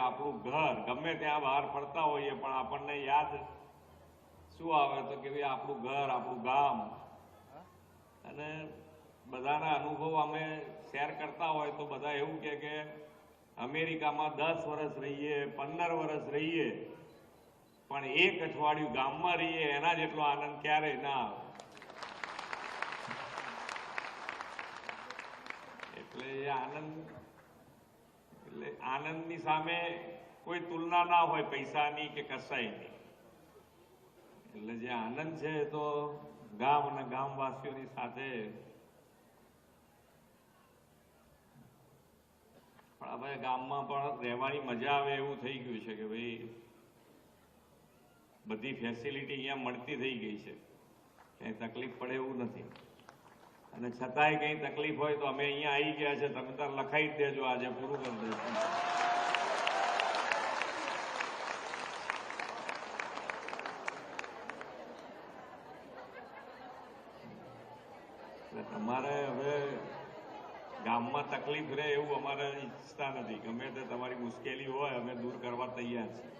આપણું ઘર. ગમે ત્યાં બહાર ફરતા હોઈએ, પણ આપણને યાદ શું આવે તો કે ભાઈ આપણું ઘર, આપણું ગામ. અને બધાના અનુભવ અમે શેર કરતા હોય તો બધા એવું કહે કે અમેરિકામાં દસ વર્ષ રહીએ, પંદર વર્ષ રહીએ, પણ એક અઠવાડિયું ગામમાં રહીએ, એના જેટલો આનંદ ક્યારેય ના આવે. એટલે એ આનંદ એટલે આનંદની સામે કોઈ તુલના ના હોય પૈસાની કે કસાયની એટલે જે આનંદ છે તો ગામ અને ગામવાસીઓની સાથે. પણ હવે ગામમાં પણ રહેવાની મજા આવે એવું થઈ ગયું છે કે ભાઈ બધી ફેસિલિટી અહીંયા મળતી થઈ ગઈ છે. ક્યાંય તકલીફ પડે એવું નથી. અને છતાંય કંઈ તકલીફ હોય તો અમે અહીંયા આવી ગયા છે. તમે તાર લખાઈ જ દેજો આજે, પૂરું કરી દઈશું તમારે હવે ગામમાં તકલીફ રહે એવું અમારે ઈચ્છતા નથી. ગમે તે તમારી મુશ્કેલી હોય, અમે દૂર કરવા તૈયાર છીએ.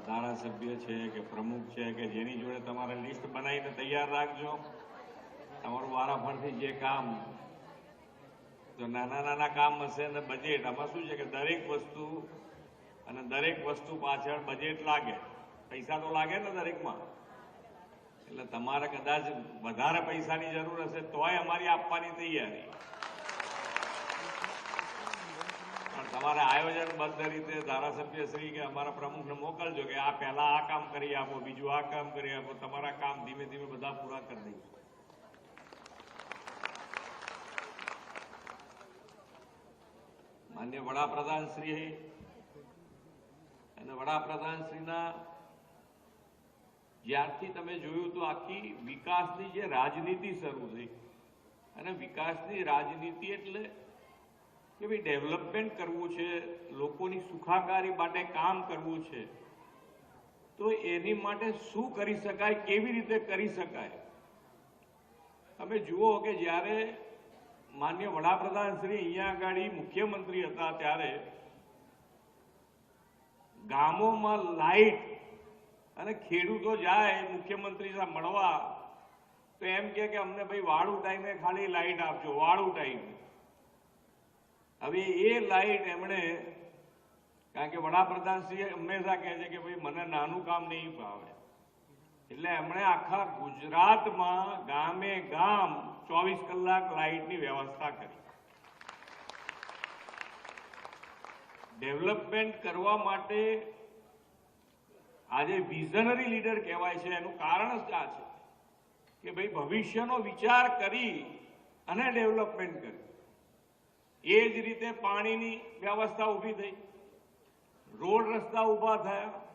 ધારાસભ્ય છે કે પ્રમુખ છે કે જેની જોડે તમારે લિસ્ટ બનાવીને તૈયાર રાખજો. તમારું વારાફરથી જે કામ જો નાના નાના કામ હશે અને બજેટ આમાં શું છે કે દરેક વસ્તુ અને દરેક વસ્તુ પાછળ બજેટ લાગે. પૈસા તો લાગે ને દરેકમાં. એટલે તમારે કદાચ વધારે પૈસાની જરૂર હશે તોય અમારી આપવાની તૈયારી પણ તમારે આયોજનબદ્ધ રીતે ધારાસભ્ય શ્રી કે અમારા પ્રમુખને મોકલજો કે આ પહેલા આ કામ કરી આપો, બીજું આ કામ કરી આપો, તમારા કામ ધીમે ધીમે બધા પૂરા કરી દઈશું. માન્ય વડાપ્રધાન શ્રી અને વડાપ્રધાનશ્રીના જ્યારથી તમે જોયું તો આખી વિકાસની જે રાજનીતિ શરૂ થઈ, અને વિકાસની રાજનીતિ એટલે કે ભાઈ ડેવલપમેન્ટ કરવું છે, લોકોની સુખાકારી માટે કામ કરવું છે, તો એની માટે શું કરી શકાય, કેવી રીતે કરી શકાય? તમે જુઓ કે જ્યારે માન્ય વડાપ્રધાન શ્રી અહીંયા આગળ મુખ્યમંત્રી હતા ત્યારે ગામોમાં લાઈટ અને ખેડૂતો જાય, મુખ્યમંત્રી સાહેબ મળવા, તો એમ કે અમને ભાઈ વાળું ટાઈમે ખાલી લાઈટ આપજો, વાળું ટાઈમે હવે એ લાઈટ એમણે, કારણ કે વડાપ્રધાન શ્રી હંમેશા કહે છે કે ભાઈ, મને નાનું કામ નહીં ભાવે એટલે એમણે આખા ગુજરાતમાં ગામે ગામ ચોવીસ કલાક લાઇટની વ્યવસ્થા કરી. ડેવલપમેન્ટ કરવા માટે આજે વિઝનરી લીડર કહેવાય છે. એનું કારણ જ આ છે કે ભાઈ, ભવિષ્યનો વિચાર કરી અને ડેવલપમેન્ટ કર્યું એ જ રીતે પાણીની વ્યવસ્થા ઊભી થઈ. રોડ રસ્તા ઊભા થયા.